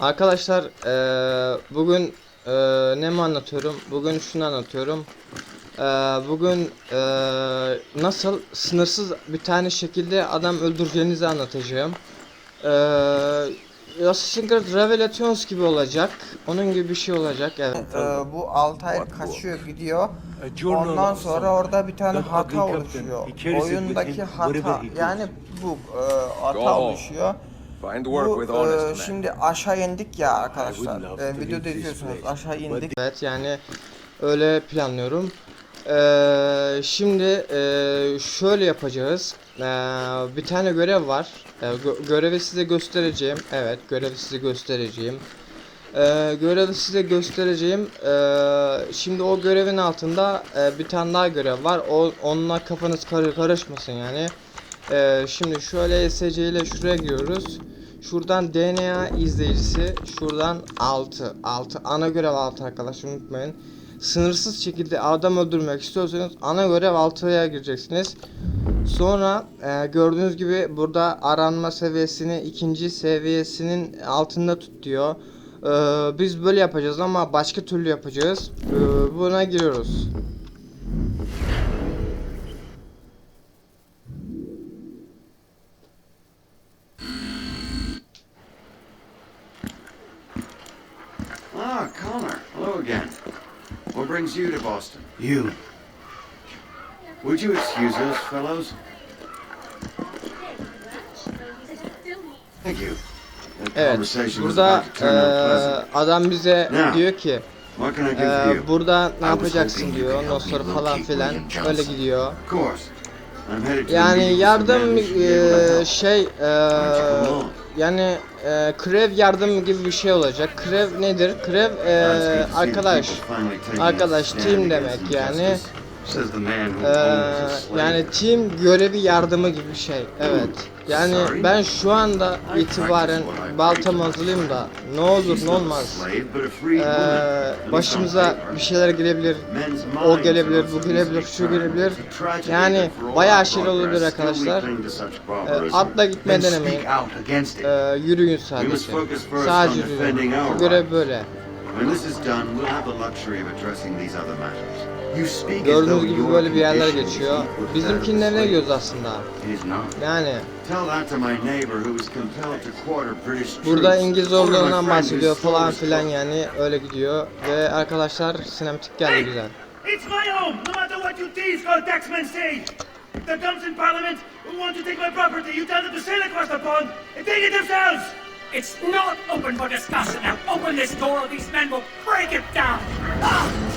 Arkadaşlar eee, bugün eee, ne mi anlatıyorum? Bugün şunu anlatıyorum. Eee, bugün eee, nasıl sınırsız bir tane şekilde adam öldüreceğinizi anlatacağım. Eee Assassin's Creed Revelations gibi olacak. Onun gibi bir şey olacak evet. Ee, bu Altay kaçıyor gidiyor. Ondan sonra orada bir tane hata oluşuyor. Oyundaki hata yani bu e, hata oluşuyor. Find work Bu e, şimdi aşağı indik ya arkadaşlar. E, videoda izliyorsunuz aşağı indik. Evet yani öyle planlıyorum. Eee, şimdi eee, şöyle yapacağız. Eee, bir tane görev var. Eee, gö- görevi size göstereceğim. Evet görevi size göstereceğim. Eee, görevi size göstereceğim. Eee, şimdi o görevin altında eee, bir tane daha görev var. O onunla kafanız kar- karışmasın yani. Eee, şimdi şöyle ESC ile şuraya giriyoruz. Şuradan DNA izleyicisi, şuradan 6. 6 ana görev 6 arkadaşlar unutmayın. Sınırsız şekilde adam öldürmek istiyorsanız ana görev 6'ya gireceksiniz. Sonra e, gördüğünüz gibi burada aranma seviyesini ikinci seviyesinin altında tut diyor. E, biz böyle yapacağız ama başka türlü yapacağız. E, buna giriyoruz. You. Would you excuse us, fellows? Thank you. Evet. Burada e, adam bize diyor ki e, burada ne yapacaksın diyor. sonra falan filan öyle gidiyor. Yani yardım e, şey e. yani e, krev yardım gibi bir şey olacak. Krev nedir? Krev e, arkadaş. Arkadaş team demek yani. E, slave. yani team görevi yardımı gibi bir şey. Evet. Yani Sorry. ben şu anda itibaren practice what I baltam preach. hazırlayayım da ne olur ne olmaz. Ee, başımıza bir şeyler gelebilir. O gelebilir, bu gelebilir, şu gelebilir. Yani bayağı şeyler olabilir arkadaşlar. Ee, atla Then denemeyin. Ee, yürüyün sadece. Sadece yürüyün. görev böyle. When this is done, we'll have the luxury of addressing these other matters. Gördüğünüz gibi böyle bir yerler geçiyor. Bizimkinlerine slave. gidiyoruz aslında. Yani burada İngiliz Or to my ordundan friend bahsediyor falan filan yani öyle gidiyor. Ve arkadaşlar sinematik geldi güzel. It's my home, no matter what you thieves called taxmen say. If there comes in Parliament who want to take my property, you tell them to sail across the pond and take it themselves. It's not open for discussion. Now open this door or these men will break it down. Ah,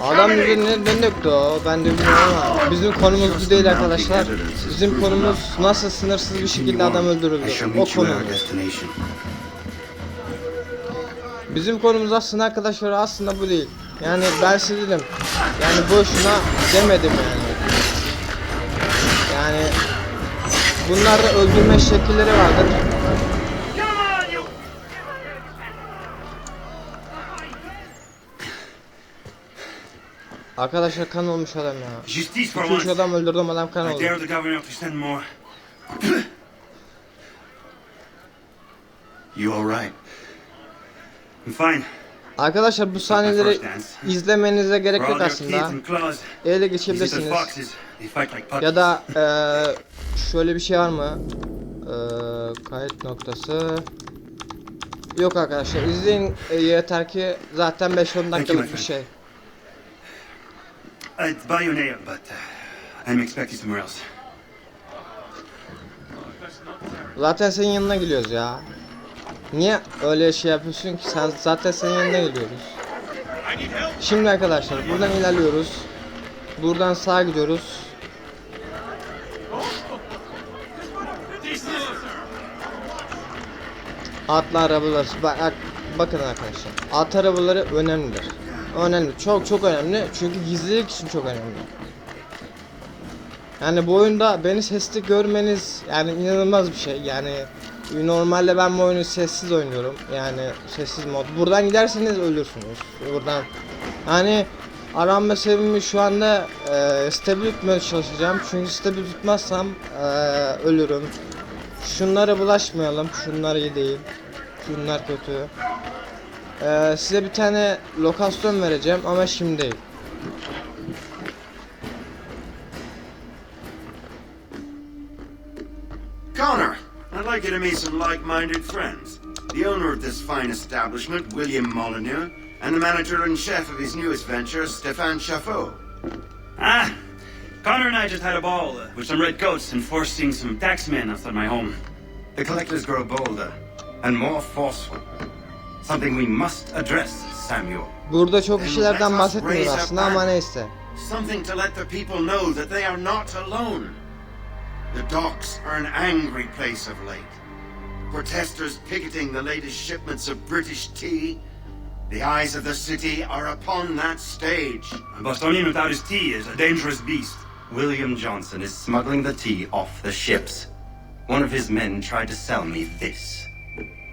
Adam ne döktü o? Ben de bilmiyorum ama bizim konumuz bu değil arkadaşlar. Bizim konumuz nasıl sınırsız bir şekilde adam öldürüldü. O konumuz. Bizim konumuz aslında arkadaşlar aslında bu değil. Yani ben size. Yani boşuna demedim yani. Yani bunlarda öldürme şekilleri vardır. Arkadaşlar kan olmuş adam ya. Justice for 2-3 once. adam öldürdüm adam kan oldu. You all right? I'm fine. Arkadaşlar bu sahneleri izlemenize gerek yok aslında. Ele geçebilirsiniz. Ya da eee şöyle bir şey var mı? Eee kayıt noktası. Yok arkadaşlar izleyin e, yeter ki zaten 5-10 dakikalık bir şey. I'd buy you an ale, but uh, I'm expecting somewhere else. Zaten senin yanına geliyoruz ya. Niye öyle şey yapıyorsun ki? Sen zaten senin yanına geliyoruz. Şimdi arkadaşlar buradan ilerliyoruz. Buradan sağa gidiyoruz. Atlı arabalar. Bak, bakın arkadaşlar. At arabaları önemlidir. Önemli. Çok çok önemli. Çünkü gizlilik için çok önemli. Yani bu oyunda beni sesli görmeniz yani inanılmaz bir şey. Yani normalde ben bu oyunu sessiz oynuyorum. Yani sessiz mod. Buradan giderseniz ölürsünüz. Buradan hani aranma sebebimi şu anda e, stabil tutmaya çalışacağım. Çünkü stabil tutmazsam e, ölürüm. Şunlara bulaşmayalım. Şunlar iyi değil. Şunlar kötü. Ee, size bir tane lokasyon vereceğim ama şimdi değil. Connor, I'd like you to meet some like-minded friends. The owner of this fine establishment, William Molyneux, and the manager and chef of his newest venture, Stéphane Chaffeau. Ah, Connor and I just had a ball uh, with some redcoats enforcing some taxmen outside my home. The collectors grow bolder and more forceful. Something we must address, Samuel. Burada çok Then kişilerden let us bahsetmiyor raise a aslında ama neyse. Something to let the people know that they are not alone. The docks are an angry place of late. Protesters picketing the latest shipments of British tea. The eyes of the city are upon that stage. A Bostonian without his tea is a dangerous beast. William Johnson is smuggling the tea off the ships. One of his men tried to sell me this.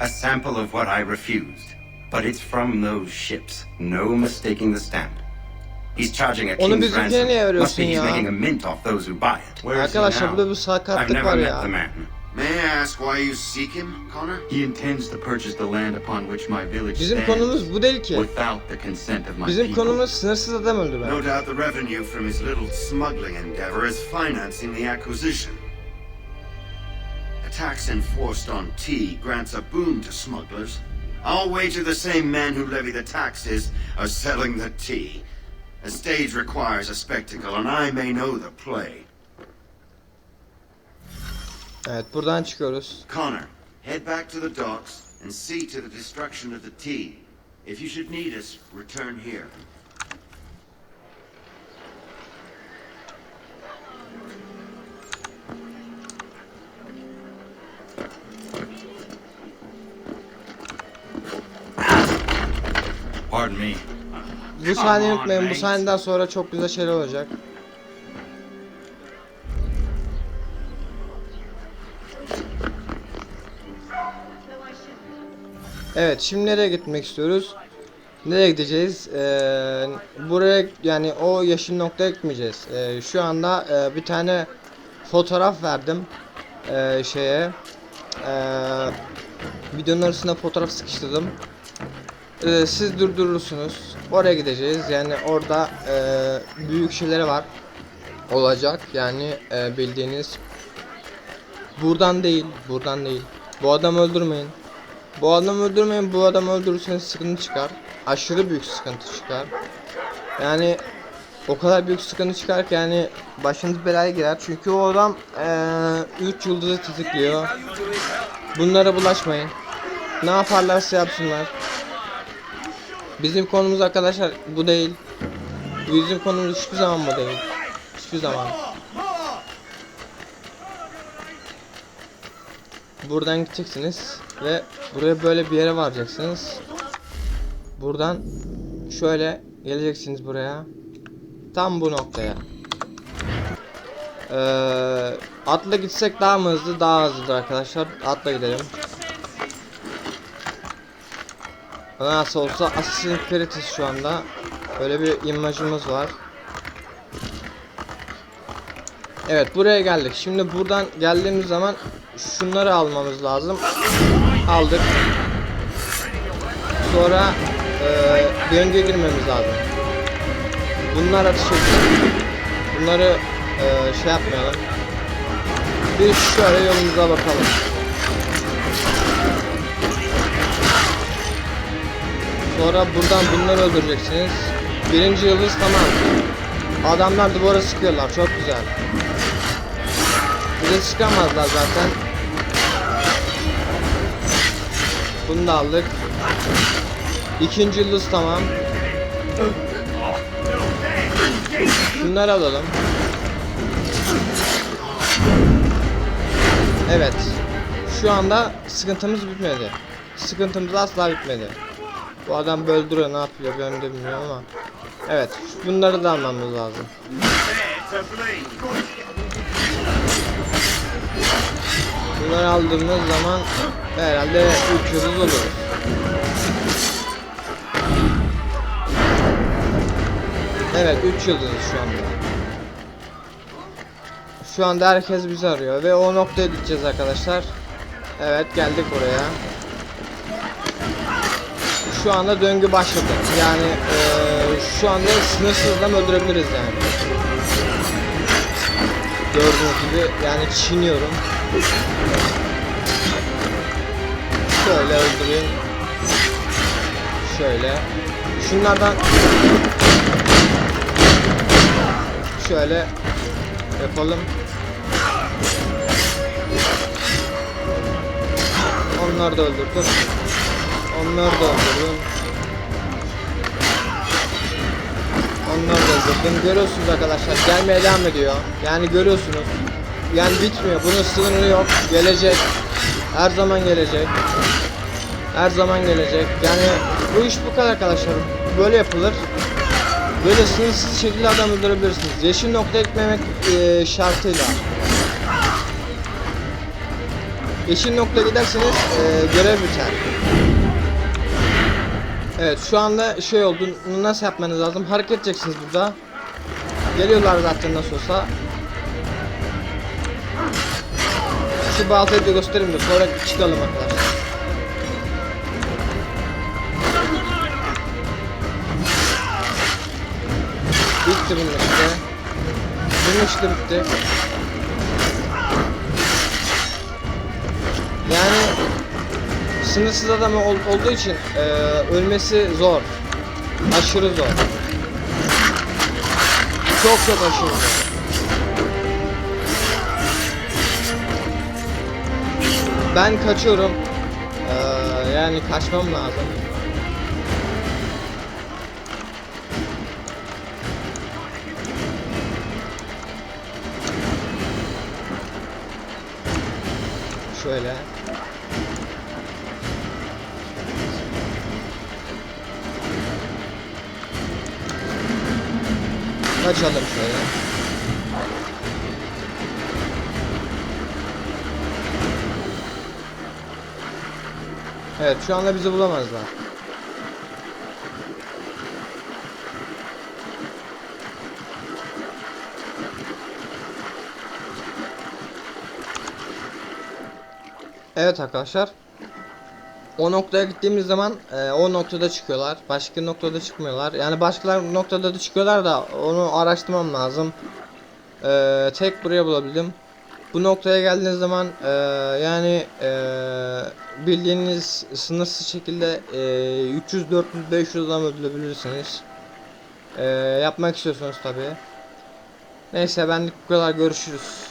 A sample of what I refused. But it's from those ships. No mistaking the stamp. He's charging a Onu king's bizimkine ransom. Must veriyorsun be he's ya? making a mint off those who buy it. Where is he Arkadaşlar now? bir I've sakatlık never var met ya. the man. May I ask why you seek him, Connor? He intends to purchase the land upon which my village Bizim stands konumuz bu değil ki. without the consent of my Bizim people. konumuz sınırsız adam öldürme. No doubt the revenue from his little smuggling endeavor is financing the acquisition. A tax enforced on tea grants a boon to smugglers. I'll wager the same men who levy the taxes are selling the tea. A stage requires a spectacle, and I may know the play. Evet buradan çıkıyoruz. Connor, head back to the docks and see to the destruction of the tea. If you should need us, return here. Pardon me. Bu sahneyi unutmayın. Bu sahneden sonra çok güzel şeyler olacak. Evet şimdi nereye gitmek istiyoruz? Nereye gideceğiz? Ee, buraya yani o yeşil noktaya gitmeyeceğiz. Ee, şu anda e, bir tane fotoğraf verdim ee, şeye. Ee, videonun arasına fotoğraf sıkıştırdım. Ee, siz durdurursunuz. Oraya gideceğiz. Yani orada e, büyük şeyleri var. Olacak. Yani e, bildiğiniz. Buradan değil. Buradan değil. Bu adamı öldürmeyin. Bu adamı öldürmeyin. Bu adamı öldürürseniz sıkıntı çıkar. Aşırı büyük sıkıntı çıkar. Yani o kadar büyük sıkıntı çıkar ki yani başınız belaya girer. Çünkü o adam 3 yıldızı tetikliyor. Bunlara bulaşmayın. Ne yaparlarsa yapsınlar. Bizim konumuz arkadaşlar bu değil. Bizim konumuz hiçbir zaman bu değil. Hiçbir zaman. Buradan gideceksiniz ve buraya böyle bir yere varacaksınız. Buradan şöyle geleceksiniz buraya. Tam bu noktaya. Ee, atla gitsek daha mı hızlı? Daha hızlıdır arkadaşlar. Atla gidelim. Nasıl olsa Assassin's Creed'iz şu anda. Öyle bir imajımız var. Evet buraya geldik. Şimdi buradan geldiğimiz zaman şunları almamız lazım. Aldık. Sonra eee döngüye girmemiz lazım. Bunlar atış. Bunları eee, şey yapmayalım. Bir şöyle yolumuza bakalım. Sonra buradan bunları öldüreceksiniz. Birinci yıldız tamam. Adamlar duvara sıkıyorlar. Çok güzel. Bize sıkamazlar zaten. Bunu da aldık. İkinci yıldız tamam. Bunları alalım. Evet. Şu anda sıkıntımız bitmedi. Sıkıntımız asla bitmedi. Bu adam böldürüyor ne yapıyor ben de bilmiyorum ama. Evet bunları da almamız lazım. Bunları aldığımız zaman herhalde 3 yıldız olur. Evet 3 yıldız şu anda. Şu anda herkes bizi arıyor ve o noktaya gideceğiz arkadaşlar. Evet geldik oraya. Şu anda döngü başladı. Yani eee, şu anda sınırsız adam öldürebiliriz yani. Gördüğünüz gibi yani çiğniyorum. Şöyle öldüreyim. Şöyle. Şunlardan şöyle yapalım. Onları da öldürdüm. Onları da öldürdüm. Onları da öldürdüm. Görüyorsunuz arkadaşlar gelmeye devam ediyor. Yani görüyorsunuz. Yani bitmiyor. Bunun sınırı yok. Gelecek. Her zaman gelecek. Her zaman gelecek. Yani bu iş bu kadar arkadaşlar. Böyle yapılır. Böyle sınırsız şekilde adam öldürebilirsiniz. Yeşil noktaya gitmemek eee, şartıyla. Yeşil nokta giderseniz eee, görev biter. Evet şu anda şey oldu. Nasıl yapmanız lazım? Hareket edeceksiniz burada. Geliyorlar zaten nasıl olsa. Şu baltayı da göstereyim de sonra çıkalım arkadaşlar. Bitti bunun işte. Bunun işte bitti. Yani sınırsız adam ol- olduğu için eee, ölmesi zor. Aşırı zor. Çok çok aşırı zor. Ben kaçıyorum. Eee, yani kaçmam lazım. Şöyle. Kaçalım şöyle. Evet şu anda bizi bulamazlar. Evet arkadaşlar. O noktaya gittiğimiz zaman e, o noktada çıkıyorlar. Başka noktada çıkmıyorlar. Yani başka noktada da çıkıyorlar da onu araştırmam lazım. E, tek buraya bulabildim. Bu noktaya geldiğiniz zaman e, yani e, bildiğiniz sınırsız şekilde e, 300 400 500 adam öldürebilirsiniz. E, yapmak istiyorsunuz tabi. Neyse benlik bu kadar görüşürüz.